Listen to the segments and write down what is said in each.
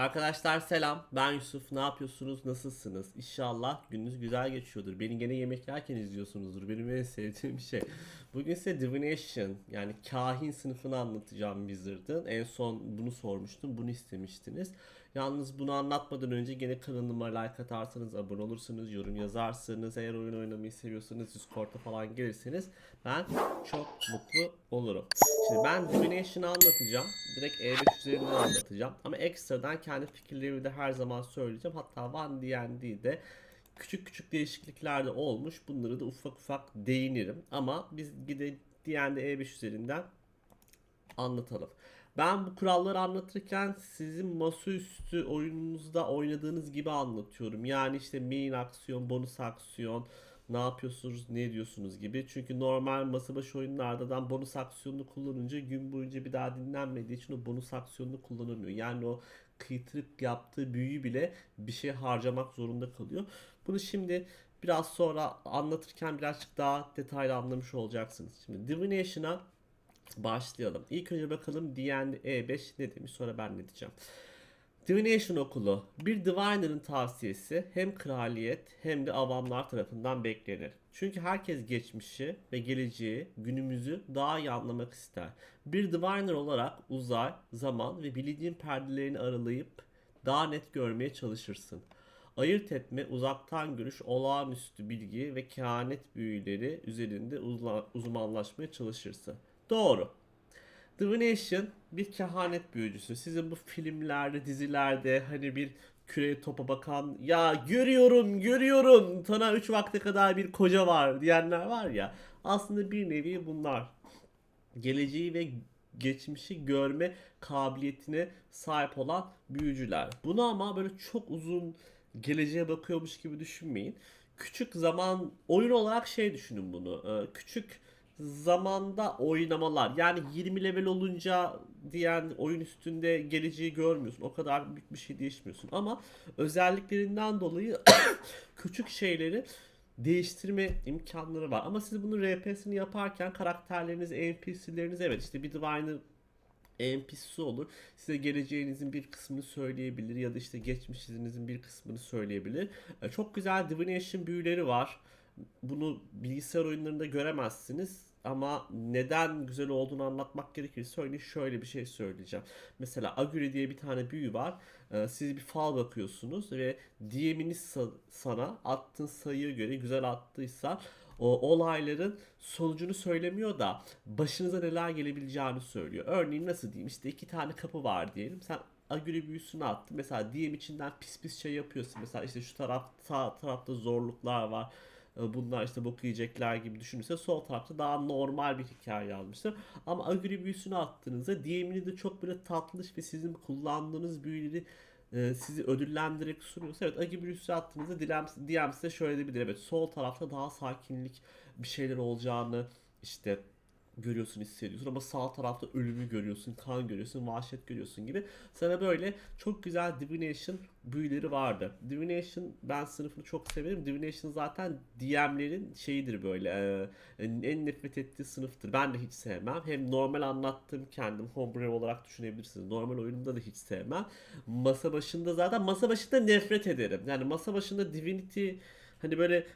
Arkadaşlar selam. Ben Yusuf. Ne yapıyorsunuz? Nasılsınız? İnşallah gününüz güzel geçiyordur. Beni gene yemek yerken izliyorsunuzdur. Benim en sevdiğim şey. Bugün size Divination yani kahin sınıfını anlatacağım Wizard'ın. En son bunu sormuştum. Bunu istemiştiniz. Yalnız bunu anlatmadan önce gene kanalıma like atarsanız, abone olursanız, yorum yazarsanız, eğer oyun oynamayı seviyorsanız Discord'a falan gelirseniz ben çok mutlu olurum. Şimdi ben Divination'ı anlatacağım. Direkt E5 üzerinden anlatacağım. Ama ekstradan kendi fikirlerimi de her zaman söyleyeceğim. Hatta One D&D'de küçük küçük değişiklikler de olmuş. Bunları da ufak ufak değinirim. Ama biz gide D&D E5 üzerinden anlatalım. Ben bu kuralları anlatırken sizin masaüstü oyununuzda oynadığınız gibi anlatıyorum. Yani işte main aksiyon, bonus aksiyon, ne yapıyorsunuz, ne ediyorsunuz gibi. Çünkü normal masa başı oyunlardan bonus aksiyonunu kullanınca gün boyunca bir daha dinlenmediği için o bonus aksiyonunu kullanamıyor. Yani o kıytırık yaptığı büyüyü bile bir şey harcamak zorunda kalıyor. Bunu şimdi biraz sonra anlatırken birazcık daha detaylı anlamış olacaksınız. Şimdi Divination'a başlayalım. İlk önce bakalım D&D E5 ne demiş sonra ben ne diyeceğim. Divination okulu bir Diviner'ın tavsiyesi hem kraliyet hem de avamlar tarafından beklenir. Çünkü herkes geçmişi ve geleceği, günümüzü daha iyi anlamak ister. Bir Diviner olarak uzay, zaman ve bilincin perdelerini aralayıp daha net görmeye çalışırsın. Ayırt etme, uzaktan görüş, olağanüstü bilgi ve kehanet büyüleri üzerinde uzmanlaşmaya çalışırsın. Doğru. Divination bir kehanet büyücüsü. Sizin bu filmlerde, dizilerde hani bir küreye topa bakan ya görüyorum görüyorum sana 3 vakte kadar bir koca var diyenler var ya aslında bir nevi bunlar. Geleceği ve geçmişi görme kabiliyetine sahip olan büyücüler. Bunu ama böyle çok uzun geleceğe bakıyormuş gibi düşünmeyin. Küçük zaman oyun olarak şey düşünün bunu. Ee, Küçük zamanda oynamalar. Yani 20 level olunca diyen oyun üstünde geleceği görmüyorsun. O kadar büyük bir şey değişmiyorsun. Ama özelliklerinden dolayı küçük şeyleri değiştirme imkanları var. Ama siz bunun RP'sini yaparken karakterleriniz, NPC'leriniz evet işte bir Diviner NPC'si olur. Size geleceğinizin bir kısmını söyleyebilir ya da işte geçmişinizin bir kısmını söyleyebilir. E, Çok güzel divination büyüleri var. Bunu bilgisayar oyunlarında göremezsiniz ama neden güzel olduğunu anlatmak gerekirse örneğin şöyle bir şey söyleyeceğim. Mesela Aguri diye bir tane büyü var. Ee, Siz bir fal bakıyorsunuz ve DM'iniz sa- sana attığın sayıya göre güzel attıysa o olayların sonucunu söylemiyor da başınıza neler gelebileceğini söylüyor. Örneğin nasıl diyeyim işte iki tane kapı var diyelim. Sen Aguri büyüsünü attın. Mesela DM içinden pis pis şey yapıyorsun. Mesela işte şu taraf sağ tarafta zorluklar var. E, Bunlar işte bok yiyecekler gibi düşünürse sol tarafta daha normal bir hikaye almıştır. Ama büyüsünü attığınızda DM'ini de çok böyle tatlış ve sizin kullandığınız büyüleri e, sizi ödüllendirerek sunuyorsa evet büyüsü attığınızda DM, DM size şöyle diyebilir evet sol tarafta daha sakinlik bir şeyler olacağını işte görüyorsun hissediyorsun ama sağ tarafta ölümü görüyorsun, kan görüyorsun, vahşet görüyorsun gibi. Sana böyle çok güzel Divination büyüleri vardı. Divination ben sınıfını çok severim. Divination zaten DM'lerin şeyidir böyle e, en nefret ettiği sınıftır. Ben de hiç sevmem. Hem normal anlattığım kendim homebrew olarak düşünebilirsiniz. Normal oyunumda da hiç sevmem. Masa başında zaten masa başında nefret ederim. Yani masa başında Divinity hani böyle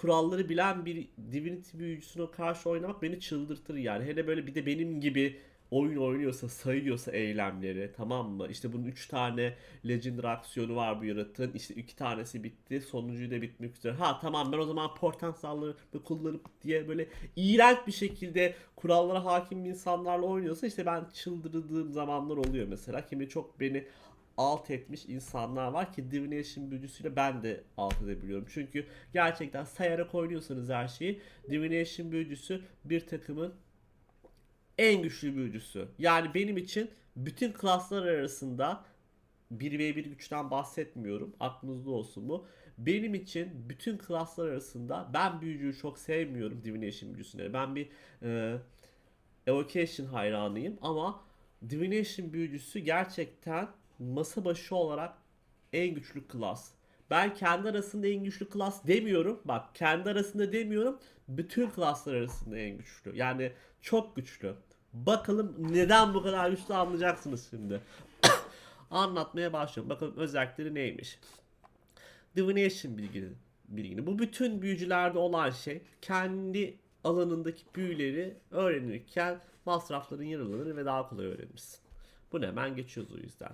kuralları bilen bir Divinity büyücüsüne karşı oynamak beni çıldırtır yani. Hele böyle bir de benim gibi oyun oynuyorsa, sayıyorsa eylemleri tamam mı? İşte bunun 3 tane Legendary aksiyonu var bu yaratığın. İşte 2 tanesi bitti. Sonuncuyu da bitmek üzere. Ha tamam ben o zaman portansalları kullanıp diye böyle iğrenç bir şekilde kurallara hakim insanlarla oynuyorsa işte ben çıldırdığım zamanlar oluyor mesela. Kimi çok beni alt etmiş insanlar var ki Divination büyücüsüyle ben de alt edebiliyorum. Çünkü gerçekten sayarak oynuyorsanız her şeyi Divination büyücüsü bir takımın en güçlü büyücüsü. Yani benim için bütün klaslar arasında 1v1 güçten bahsetmiyorum. Aklınızda olsun bu. Benim için bütün klaslar arasında ben büyücüyü çok sevmiyorum Divination büyücüsüne. Ben bir e, Evocation hayranıyım ama Divination büyücüsü gerçekten masa başı olarak en güçlü klas. Ben kendi arasında en güçlü klas demiyorum. Bak kendi arasında demiyorum. Bütün klaslar arasında en güçlü. Yani çok güçlü. Bakalım neden bu kadar güçlü anlayacaksınız şimdi. anlatmaya başlıyorum. Bakalım özellikleri neymiş. Divination bilgini, bilgini. Bu bütün büyücülerde olan şey kendi alanındaki büyüleri öğrenirken masrafların yer ve daha kolay öğrenirsin. Bu ne? Hemen geçiyoruz o yüzden.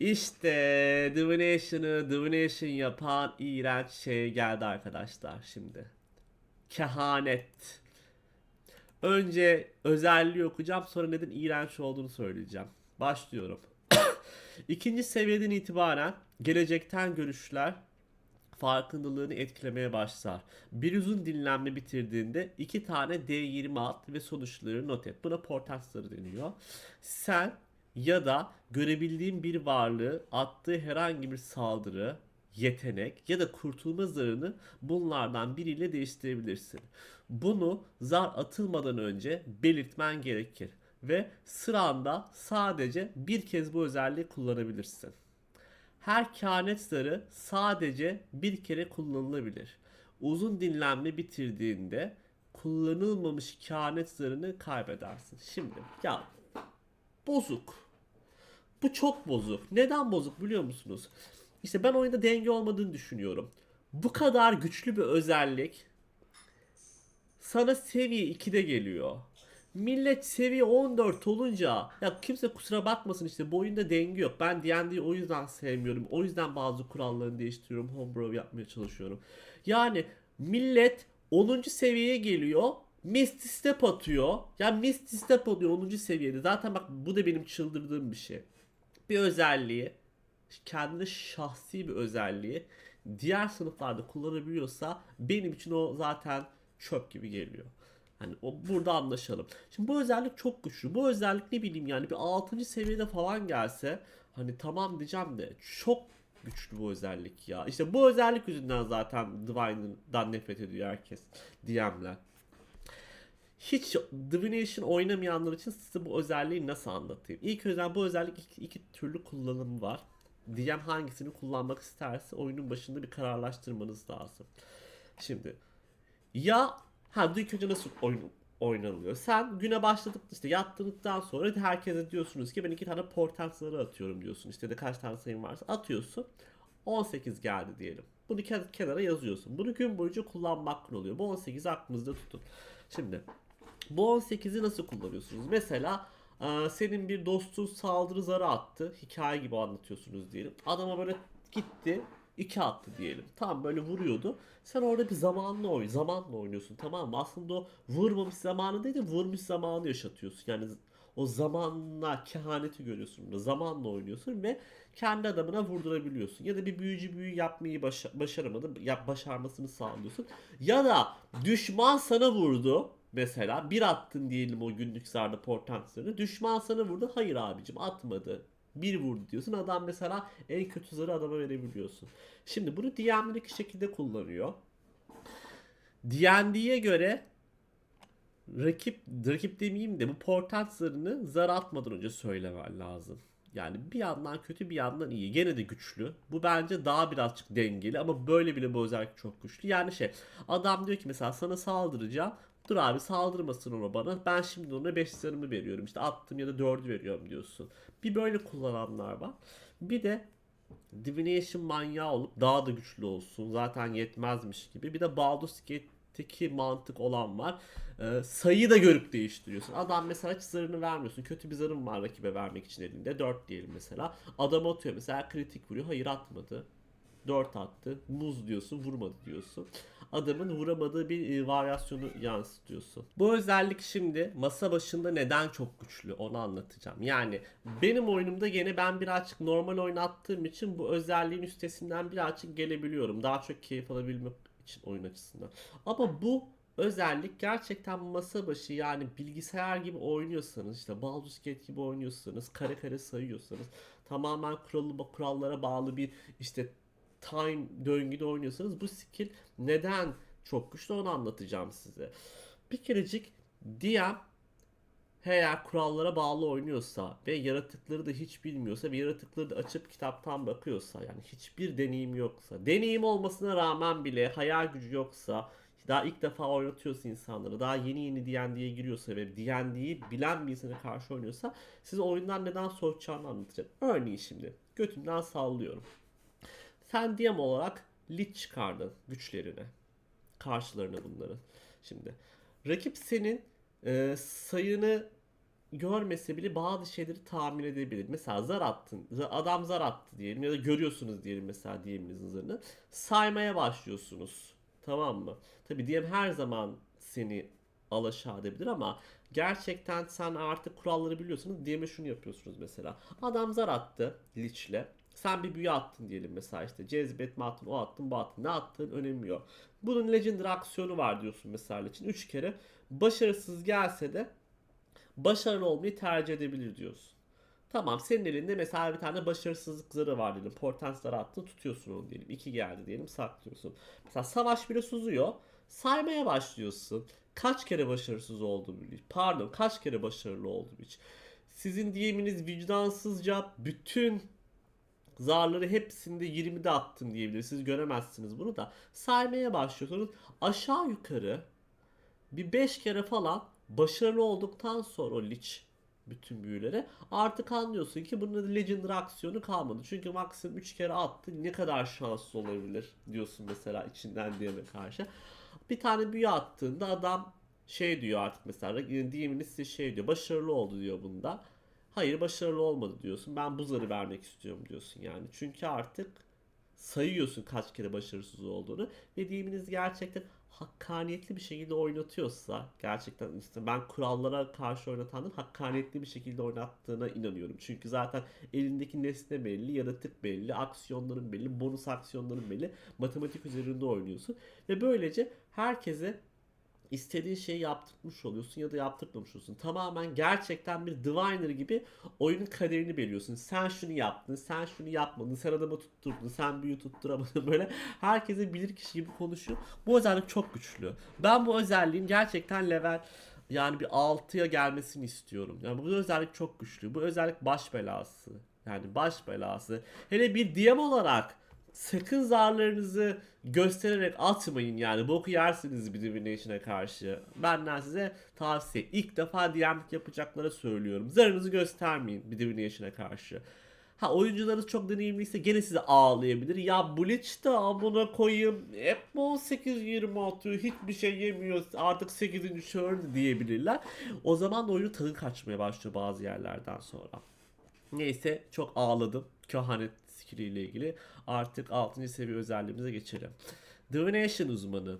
İşte Divination'ı Divination yapan iğrenç şey geldi arkadaşlar şimdi. Kehanet. Önce özelliği okuyacağım sonra neden iğrenç olduğunu söyleyeceğim. Başlıyorum. İkinci seviyeden itibaren gelecekten görüşler farkındalığını etkilemeye başlar. Bir uzun dinlenme bitirdiğinde iki tane D20 at ve sonuçları not et. Buna portansları deniyor. Sen ya da görebildiğin bir varlığı attığı herhangi bir saldırı, yetenek ya da kurtulma zarını bunlardan biriyle değiştirebilirsin. Bunu zar atılmadan önce belirtmen gerekir ve sıranda sadece bir kez bu özelliği kullanabilirsin. Her kehanet zarı sadece bir kere kullanılabilir. Uzun dinlenme bitirdiğinde kullanılmamış kehanet zarını kaybedersin. Şimdi ya bozuk. Bu çok bozuk. Neden bozuk biliyor musunuz? İşte ben oyunda denge olmadığını düşünüyorum. Bu kadar güçlü bir özellik sana seviye 2'de geliyor. Millet seviye 14 olunca ya kimse kusura bakmasın işte bu oyunda denge yok. Ben D&D'yi o yüzden sevmiyorum. O yüzden bazı kurallarını değiştiriyorum. Homebrew yapmaya çalışıyorum. Yani millet 10. seviyeye geliyor. Misty Step atıyor. Ya Misty Step atıyor 10. seviyede. Zaten bak bu da benim çıldırdığım bir şey. Bir özelliği kendi şahsi bir özelliği diğer sınıflarda kullanabiliyorsa benim için o zaten çöp gibi geliyor. Hani o burada anlaşalım. Şimdi bu özellik çok güçlü. Bu özellik ne bileyim yani bir 6. seviyede falan gelse hani tamam diyeceğim de çok güçlü bu özellik ya. İşte bu özellik yüzünden zaten Divine'dan nefret ediyor herkes. DM'ler. Hiç Divination oynamayanlar için size bu özelliği nasıl anlatayım? İlk özel bu özellik iki, iki türlü kullanımı var. DM hangisini kullanmak isterse oyunun başında bir kararlaştırmanız lazım. Şimdi ya ha ilk önce nasıl oyun oynanılıyor? Sen güne başladık işte yattırdıktan sonra herkese diyorsunuz ki ben iki tane portansları atıyorum diyorsun. İşte de kaç tane sayın varsa atıyorsun. 18 geldi diyelim. Bunu ke- kenara yazıyorsun. Bunu gün boyunca kullanmak oluyor. Bu 18'i aklınızda tutun. Şimdi bu 18'i nasıl kullanıyorsunuz? Mesela e, senin bir dostun saldırı zarı attı. Hikaye gibi anlatıyorsunuz diyelim. Adama böyle gitti. iki attı diyelim. Tam böyle vuruyordu. Sen orada bir zamanla oy, zamanla oynuyorsun tamam mı? Aslında o vurmamış zamanı değil de vurmuş zamanı yaşatıyorsun. Yani o zamanla kehaneti görüyorsun. Zamanla oynuyorsun ve kendi adamına vurdurabiliyorsun. Ya da bir büyücü büyü yapmayı başa- başaramadı. Yap, başarmasını sağlıyorsun. Ya da düşman sana vurdu. Mesela bir attın diyelim o günlük zarda portansiyonu. Düşman sana vurdu. Hayır abicim atmadı. Bir vurdu diyorsun. Adam mesela en kötü zarı adama verebiliyorsun. Şimdi bunu DM'de iki şekilde kullanıyor. D&D'ye göre rakip rakip demeyeyim de bu portant zarını zar atmadan önce söylemen lazım. Yani bir yandan kötü bir yandan iyi. Gene de güçlü. Bu bence daha birazcık dengeli ama böyle bile bu özellik çok güçlü. Yani şey adam diyor ki mesela sana saldıracağım. Dur abi saldırmasın ona bana. Ben şimdi ona 5 zarımı veriyorum. İşte attım ya da 4'ü veriyorum diyorsun. Bir böyle kullananlar var. Bir de Divination manyağı olup daha da güçlü olsun. Zaten yetmezmiş gibi. Bir de Baldur's Gate'teki mantık olan var. Ee, sayıyı da görüp değiştiriyorsun. Adam mesela hiç zarını vermiyorsun. Kötü bir zarın var rakibe vermek için elinde. 4 diyelim mesela. Adam atıyor mesela kritik vuruyor. Hayır atmadı. 4 attı. Muz diyorsun vurmadı diyorsun. Adamın vuramadığı bir e, varyasyonu yansıtıyorsun. Bu özellik şimdi masa başında neden çok güçlü onu anlatacağım. Yani benim oyunumda gene ben birazcık normal oynattığım için bu özelliğin üstesinden birazcık gelebiliyorum. Daha çok keyif alabilmek için oyun açısından. Ama bu özellik gerçekten masa başı yani bilgisayar gibi oynuyorsanız işte Baldur's Gate gibi oynuyorsanız kare kare sayıyorsanız tamamen kuralı, kurallara bağlı bir işte time döngüde oynuyorsanız bu skill neden çok güçlü onu anlatacağım size. Bir kerecik DM eğer kurallara bağlı oynuyorsa ve yaratıkları da hiç bilmiyorsa ve yaratıkları da açıp kitaptan bakıyorsa yani hiçbir deneyim yoksa deneyim olmasına rağmen bile hayal gücü yoksa daha ilk defa oynatıyorsa insanları, daha yeni yeni D&D'ye giriyorsa ve D&D'yi bilen bir insana karşı oynuyorsa size oyundan neden soğutacağını anlatacağım. Örneğin şimdi götümden sallıyorum. Sen DM olarak lit çıkardın güçlerine. Karşılarına bunların. Şimdi rakip senin e, sayını görmese bile bazı şeyleri tahmin edebilir. Mesela zar attın. Adam zar attı diyelim ya da görüyorsunuz diyelim mesela diyeminizin zarını. Saymaya başlıyorsunuz. Tamam mı? Tabii diyem her zaman seni alaşağı edebilir ama gerçekten sen artık kuralları biliyorsunuz. Diyeme şunu yapıyorsunuz mesela. Adam zar attı liçle. Sen bir büyü attın diyelim mesela işte cezbet mi attın o attın bu attın ne attığın önemi yok. Bunun legendary aksiyonu var diyorsun mesela için 3 kere başarısız gelse de başarılı olmayı tercih edebilir diyorsun. Tamam senin elinde mesela bir tane başarısızlık zarı var diyelim. Portent zarı attın tutuyorsun onu diyelim. İki geldi diyelim saklıyorsun. Mesela savaş bile suzuyor. Saymaya başlıyorsun. Kaç kere başarısız oldu bir Pardon kaç kere başarılı oldu bir Sizin diyeminiz vicdansızca bütün zarları hepsinde 20'de attım diyebilir. Siz göremezsiniz bunu da. Saymaya başlıyorsunuz. Aşağı yukarı bir 5 kere falan başarılı olduktan sonra o Lich bütün büyülere artık anlıyorsun ki bunun Legendary aksiyonu kalmadı. Çünkü maksimum 3 kere attı ne kadar şanslı olabilir diyorsun mesela içinden diyeme karşı. Bir tane büyü attığında adam şey diyor artık mesela diyemini size şey diyor başarılı oldu diyor bunda. Hayır başarılı olmadı diyorsun. Ben bu zarı vermek istiyorum diyorsun yani. Çünkü artık sayıyorsun kaç kere başarısız olduğunu ve diyeminiz gerçekten hakkaniyetli bir şekilde oynatıyorsa gerçekten işte ben kurallara karşı oynatanın hakkaniyetli bir şekilde oynattığına inanıyorum. Çünkü zaten elindeki nesne belli, yaratık belli, aksiyonların belli, bonus aksiyonların belli. Matematik üzerinde oynuyorsun ve böylece herkese istediğin şeyi yaptırmış oluyorsun ya da yaptırmamış oluyorsun. Tamamen gerçekten bir diviner gibi oyunun kaderini belirliyorsun. Sen şunu yaptın, sen şunu yapmadın, sen adamı tutturdun, sen büyü tutturamadın böyle. Herkese bilir kişi gibi konuşuyor. Bu özellik çok güçlü. Ben bu özelliğin gerçekten level yani bir 6'ya gelmesini istiyorum. Yani bu özellik çok güçlü. Bu özellik baş belası. Yani baş belası. Hele bir DM olarak sakın zarlarınızı göstererek atmayın yani boku yersiniz bir Divination'a karşı. Benden size tavsiye. İlk defa DM'lik yapacaklara söylüyorum. Zarınızı göstermeyin bir Divination'a karşı. Ha oyuncularınız çok deneyimliyse gene size ağlayabilir. Ya Bleach da amına koyayım. Hep mi 18-20 atıyor. Hiçbir şey yemiyor. Artık 8. turn diyebilirler. O zaman da oyunun tadı kaçmaya başlıyor bazı yerlerden sonra. Neyse çok ağladım. Kehanet skilliyle ilgili. Artık 6. seviye özelliğimize geçelim. Divination uzmanı.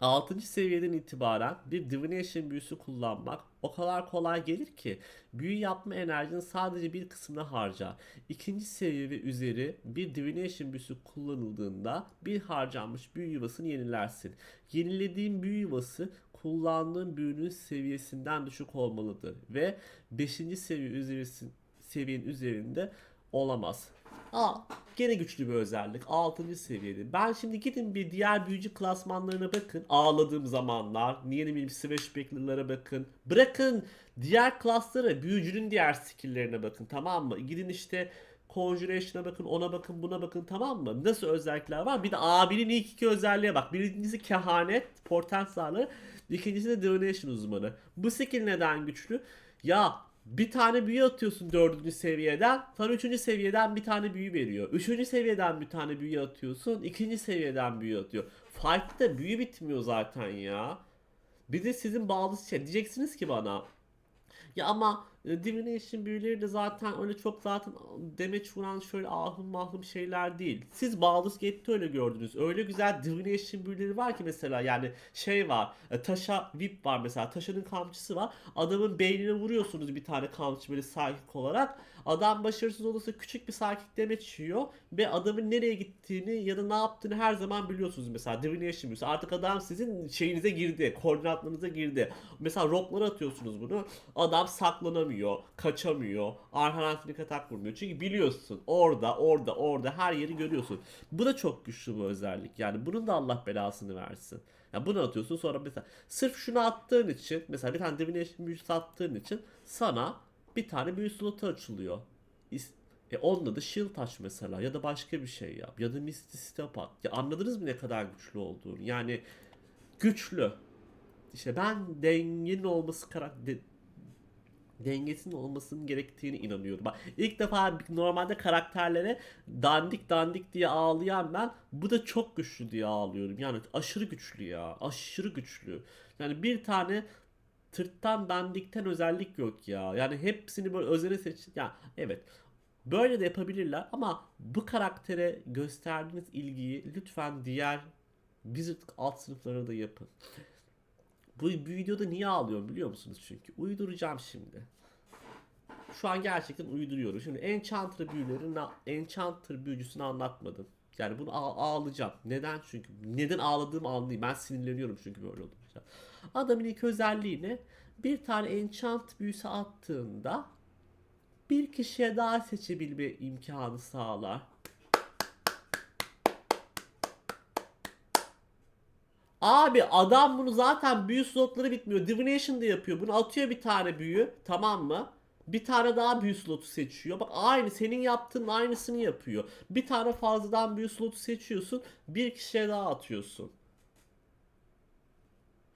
6. seviyeden itibaren bir Divination büyüsü kullanmak o kadar kolay gelir ki büyü yapma enerjinin sadece bir kısmını harca. İkinci seviye ve üzeri bir Divination büyüsü kullanıldığında bir harcanmış büyü yuvasını yenilersin. Yenilediğin büyü yuvası kullandığın büyünün seviyesinden düşük olmalıdır ve 5. seviye üzerisin, seviyenin üzerinde olamaz. Aa, gene güçlü bir özellik. 6. seviyede. Ben şimdi gidin bir diğer büyücü klasmanlarına bakın. Ağladığım zamanlar. Niye ne bileyim Swashbuckler'lara bakın. Bırakın diğer klaslara, büyücünün diğer skill'lerine bakın tamam mı? Gidin işte Conjuration'a bakın, ona bakın, buna bakın tamam mı? Nasıl özellikler var? Bir de abinin ilk iki özelliğe bak. Birincisi kehanet, portent zarları. İkincisi de divination uzmanı. Bu skill neden güçlü? Ya bir tane büyü atıyorsun dördüncü seviyeden. Sana üçüncü seviyeden bir tane büyü veriyor. Üçüncü seviyeden bir tane büyü atıyorsun. ikinci seviyeden büyü atıyor. Fight'ta büyü bitmiyor zaten ya. Bir de sizin bağlı şey diyeceksiniz ki bana. Ya ama Divination büyüleri de zaten öyle çok zaten demeç vuran şöyle ahım mahım şeyler değil. Siz Baldur's Gate'te öyle gördünüz. Öyle güzel Divination büyüleri var ki mesela yani şey var. e, Taşa VIP var mesela. Taşa'nın kamçısı var. Adamın beynine vuruyorsunuz bir tane kamçı böyle psychic olarak. Adam başarısız olursa küçük bir psychic demeç yiyor ve adamın nereye gittiğini ya da ne yaptığını her zaman biliyorsunuz mesela Divination büyüsü. Artık adam sizin şeyinize girdi, koordinatlarınıza girdi. Mesela rocklara atıyorsunuz bunu. Adam saklanamıyor, kaçamıyor, arkadan sneak atak vurmuyor. Çünkü biliyorsun orada, orada, orada her yeri görüyorsun. Bu da çok güçlü bir özellik. Yani bunun da Allah belasını versin. Ya bunu atıyorsun sonra mesela sırf şunu attığın için mesela bir tane Divination büyüsü attığın için sana bir tane büyü slotu açılıyor. E onunla da shield aç mesela ya da başka bir şey yap ya da misty step at. Ya anladınız mı ne kadar güçlü olduğunu? Yani güçlü. İşte ben dengenin olması karakter dengesinin olmasının gerektiğini inanıyorum. Bak ilk defa normalde karakterlere dandik dandik diye ağlayan ben bu da çok güçlü diye ağlıyorum. Yani aşırı güçlü ya. Aşırı güçlü. Yani bir tane tırttan dandikten özellik yok ya. Yani hepsini böyle özene seç. Ya evet. Böyle de yapabilirler ama bu karaktere gösterdiğiniz ilgiyi lütfen diğer Wizard alt sınıflarına da yapın. Bu, bu videoda niye ağlıyorum biliyor musunuz çünkü? Uyduracağım şimdi. Şu an gerçekten uyduruyorum. Şimdi Enchanter büyülerin Enchanter büyücüsünü anlatmadım. Yani bunu ağ- ağlayacağım. Neden? Çünkü neden ağladığımı anlayayım. Ben sinirleniyorum çünkü böyle olunca. Adamın ilk özelliği ne? Bir tane enchant büyüsü attığında bir kişiye daha seçebilme imkanı sağlar. Abi adam bunu zaten büyü slotları bitmiyor. Divination da yapıyor. Bunu atıyor bir tane büyü. Tamam mı? Bir tane daha büyü slotu seçiyor. Bak aynı senin yaptığın aynısını yapıyor. Bir tane fazladan büyü slotu seçiyorsun. Bir kişiye daha atıyorsun.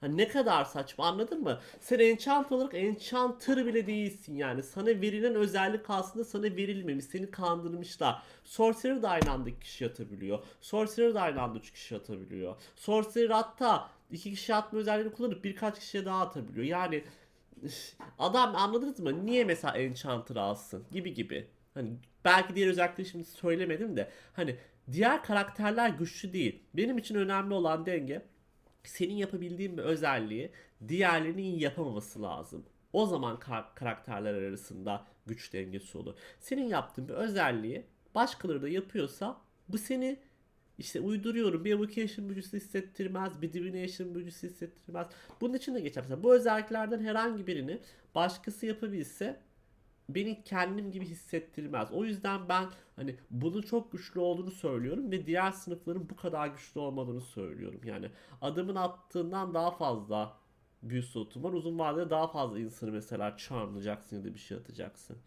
Ha ne kadar saçma anladın mı? Sen enchant olarak enchanter bile değilsin yani. Sana verilen özellik aslında sana verilmemiş. Seni kandırmışlar. Sorcerer da aynı anda iki kişi atabiliyor. Sorcerer da aynı anda üç kişi atabiliyor. Sorcerer hatta iki kişi atma özelliğini kullanıp birkaç kişiye daha atabiliyor. Yani adam anladınız mı? Niye mesela enchanter alsın gibi gibi. Hani belki diğer özellikleri şimdi söylemedim de hani diğer karakterler güçlü değil. Benim için önemli olan denge senin yapabildiğin bir özelliği diğerlerinin yapamaması lazım. O zaman kar- karakterler arasında güç dengesi olur. Senin yaptığın bir özelliği başkaları da yapıyorsa bu seni işte uyduruyorum bir evocation büyücüsü hissettirmez, bir divination büyücüsü hissettirmez. Bunun için de geçer. Mesela bu özelliklerden herhangi birini başkası yapabilse beni kendim gibi hissettirmez. O yüzden ben hani bunun çok güçlü olduğunu söylüyorum ve diğer sınıfların bu kadar güçlü olmadığını söylüyorum. Yani adamın attığından daha fazla büyü slotu var. Uzun vadede daha fazla insanı mesela charmlayacaksın ya da bir şey atacaksın.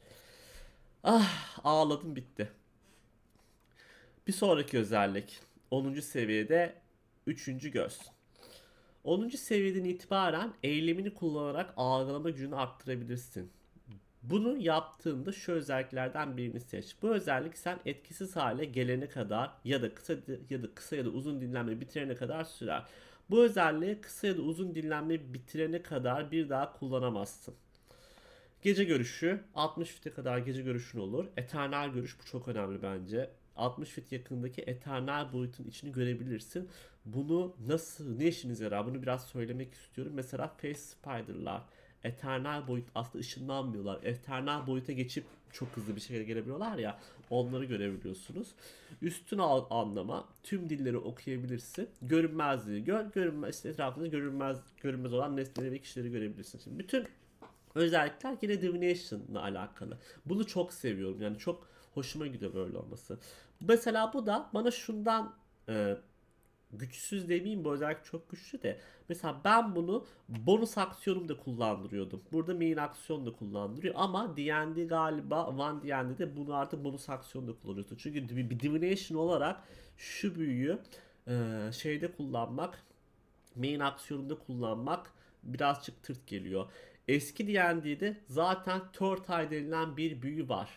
Ah ağladım bitti. Bir sonraki özellik 10. seviyede 3. göz. 10. seviyeden itibaren eylemini kullanarak algılama gücünü arttırabilirsin. Bunu yaptığında şu özelliklerden birini seç. Bu özellik sen etkisiz hale gelene kadar ya da kısa ya da kısa ya da uzun dinlenme bitirene kadar sürer. Bu özelliği kısa ya da uzun dinlenme bitirene kadar bir daha kullanamazsın. Gece görüşü 60 fite kadar gece görüşün olur. Eternal görüş bu çok önemli bence. 60 fit yakındaki eternal boyutun içini görebilirsin. Bunu nasıl, ne işinize yarar? Bunu biraz söylemek istiyorum. Mesela Face Spider'lar. Eternal boyut aslında ışınlanmıyorlar. Eternal boyuta geçip çok hızlı bir şekilde gelebiliyorlar ya. Onları görebiliyorsunuz. Üstün anlama tüm dilleri okuyabilirsin. Görünmezliği gör, görünmez işte etrafında görünmez görünmez olan nesneleri ve kişileri görebilirsin. Şimdi bütün özellikler yine Divination'la alakalı. Bunu çok seviyorum. Yani çok hoşuma gidiyor böyle olması. Mesela bu da bana şundan e, güçsüz demeyeyim bu özellik çok güçlü de. Mesela ben bunu bonus aksiyonumda kullandırıyordum. Burada main aksiyon da kullandırıyor ama D&D galiba One D&D'de bunu artık bonus aksiyonda kullanıyorsun. Çünkü bir divination olarak şu büyüyü e, şeyde kullanmak main aksiyonunda kullanmak birazcık tırt geliyor. Eski D&D'de zaten Third Eye denilen bir büyü var.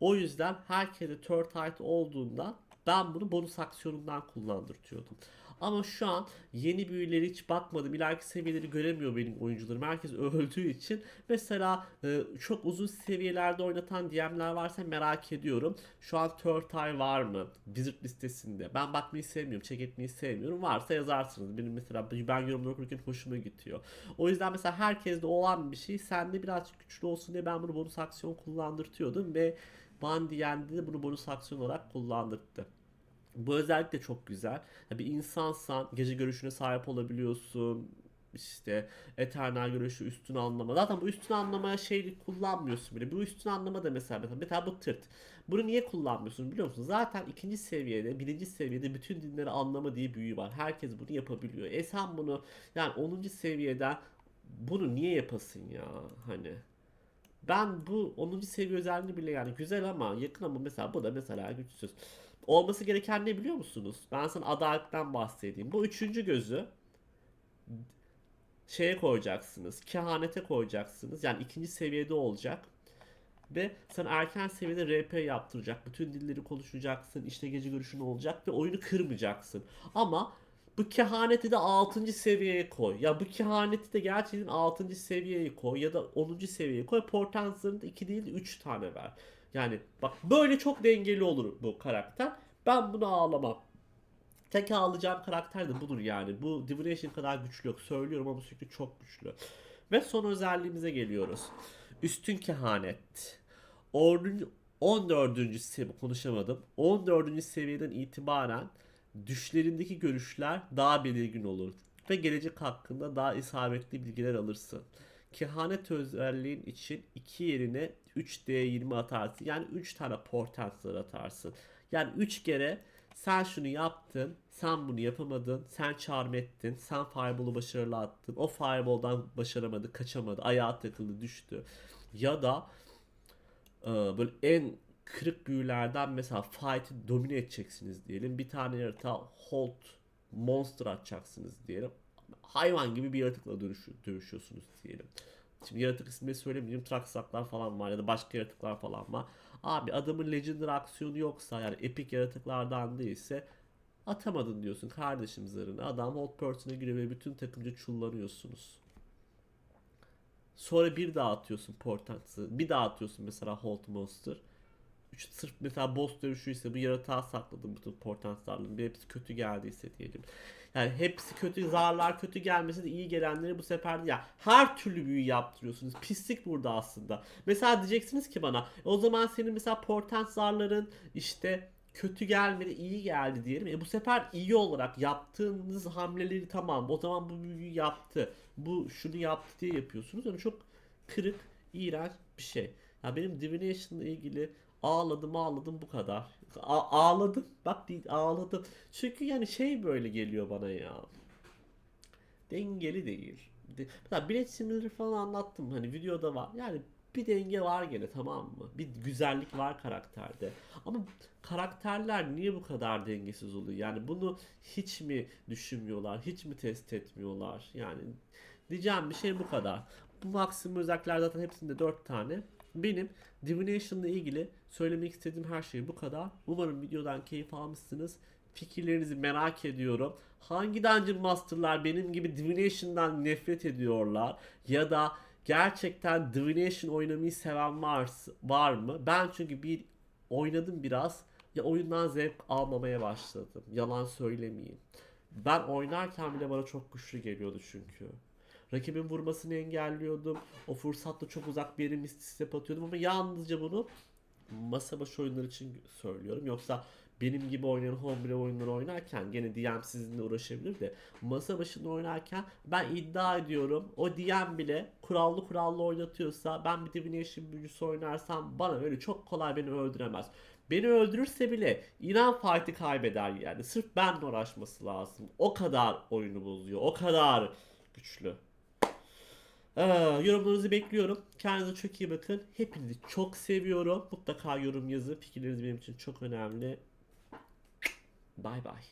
O yüzden herkese Third Eye olduğunda ben bunu bonus aksiyonundan kullandırtıyordum. Ama şu an yeni büyüleri hiç bakmadım. İleriki seviyeleri göremiyor benim oyuncularım. Herkes öldüğü için. Mesela e, çok uzun seviyelerde oynatan DM'ler varsa merak ediyorum. Şu an Third Eye var mı? Wizard listesinde. Ben bakmayı sevmiyorum. Check etmeyi sevmiyorum. Varsa yazarsınız. Benim mesela ben yorumları okurken hoşuma gidiyor. O yüzden mesela herkeste olan bir şey sende birazcık güçlü olsun diye ben bunu bonus aksiyon kullandırtıyordum ve Van Diyen'de de bunu bonus aksiyon olarak kullandırdı. Bu özellik de çok güzel. Bir insansan gece görüşüne sahip olabiliyorsun. İşte eternal görüşü üstün anlama. Zaten bu üstün anlamaya şey kullanmıyorsun bile. Bu üstün anlama da mesela mesela, mesela bu tırt. Bunu niye kullanmıyorsun biliyor musun? Zaten ikinci seviyede, birinci seviyede bütün dinleri anlama diye büyü var. Herkes bunu yapabiliyor. E sen bunu yani 10. seviyeden bunu niye yapasın ya hani? Ben bu 10. seviye özelliğini bile yani güzel ama yakın ama mesela bu da mesela güçsüz. Olması gereken ne biliyor musunuz? Ben sana adaletten bahsedeyim. Bu üçüncü gözü şeye koyacaksınız. Kehanete koyacaksınız. Yani ikinci seviyede olacak. Ve sen erken seviyede RP yaptıracak. Bütün dilleri konuşacaksın. işte gece görüşün olacak ve oyunu kırmayacaksın. Ama bu kehaneti de 6. seviyeye koy. Ya bu kehaneti de gerçekten 6. seviyeye koy ya da 10. seviyeye koy. Portanslarını da 2 değil de 3 tane ver. Yani bak böyle çok dengeli olur bu karakter. Ben bunu ağlamam. Tek ağlayacağım karakter de budur yani. Bu Divination kadar güçlü yok. Söylüyorum ama şekilde çok güçlü. Ve son özelliğimize geliyoruz. Üstün kehanet. Ordun 14. seviye konuşamadım. 14. seviyeden itibaren düşlerindeki görüşler daha belirgin olur ve gelecek hakkında daha isabetli bilgiler alırsın. Kehanet özelliğin için 2 yerine 3D20 atarsın. Yani 3 tane portensler atarsın. Yani 3 kere sen şunu yaptın, sen bunu yapamadın, sen charm ettin, sen fireball'u başarılı attın, o fireball'dan başaramadı, kaçamadı, ayağa takıldı, düştü. Ya da e, böyle en kırık büyülerden mesela fight'i domine edeceksiniz diyelim. Bir tane yaratığa hold monster atacaksınız diyelim. Hayvan gibi bir yaratıkla dönüş, dövüşüyorsunuz diyelim. Şimdi yaratık ismini söylemeyeyim. Traksaklar falan var ya da başka yaratıklar falan var. Abi adamın legendary aksiyonu yoksa yani epik yaratıklardan değilse atamadın diyorsun kardeşim zarını. Adam hold person'a giriyor ve bütün takımca çullanıyorsunuz. Sonra bir daha atıyorsun portantsı. Bir daha atıyorsun mesela hold monster. Sırf mesela boss dövüşü ise bu yaratığa sakladım bütün portant zarlarını. Bir hepsi kötü geldiyse diyelim. Yani hepsi kötü zarlar kötü gelmesi de iyi gelenleri bu sefer de ya her türlü büyü yaptırıyorsunuz. Pislik burada aslında. Mesela diyeceksiniz ki bana o zaman senin mesela portent zarların işte kötü gelmedi iyi geldi diyelim. E bu sefer iyi olarak yaptığınız hamleleri tamam o zaman bu büyüyü yaptı. Bu şunu yaptı diye yapıyorsunuz. Yani çok kırık, iğrenç bir şey. Ya benim Divination'la ilgili ağladım ağladım bu kadar. A- ağladım. Bak ağladım. Çünkü yani şey böyle geliyor bana ya. Dengeli değil. De- Mesela bilet simüleri falan anlattım. Hani videoda var. Yani bir denge var gene tamam mı? Bir güzellik var karakterde. Ama karakterler niye bu kadar dengesiz oluyor? Yani bunu hiç mi düşünmüyorlar? Hiç mi test etmiyorlar? Yani diyeceğim bir şey bu kadar. Bu maksimum özellikler zaten hepsinde 4 tane. Benim Divination ile ilgili söylemek istediğim her şey bu kadar. Umarım videodan keyif almışsınız. Fikirlerinizi merak ediyorum. Hangi Dungeon Master'lar benim gibi Divination'dan nefret ediyorlar? Ya da gerçekten Divination oynamayı seven var, var mı? Ben çünkü bir oynadım biraz. Ya oyundan zevk almamaya başladım. Yalan söylemeyeyim. Ben oynarken bile bana çok güçlü geliyordu çünkü. Rakibin vurmasını engelliyordum. O fırsatla çok uzak bir yere mistik step atıyordum ama yalnızca bunu masa başı oyunlar için söylüyorum. Yoksa benim gibi oynayan homebrew oyunları oynarken gene DM sizinle uğraşabilir de masa başında oynarken ben iddia ediyorum o DM bile kurallı kurallı oynatıyorsa ben bir Divination büyücüsü oynarsam bana öyle çok kolay beni öldüremez. Beni öldürürse bile inan fight'ı kaybeder yani. Sırf benle uğraşması lazım. O kadar oyunu bozuyor. O kadar güçlü. Ee, yorumlarınızı bekliyorum. Kendinize çok iyi bakın. Hepinizi çok seviyorum. Mutlaka yorum yazın. Fikirleriniz benim için çok önemli. Bay bay.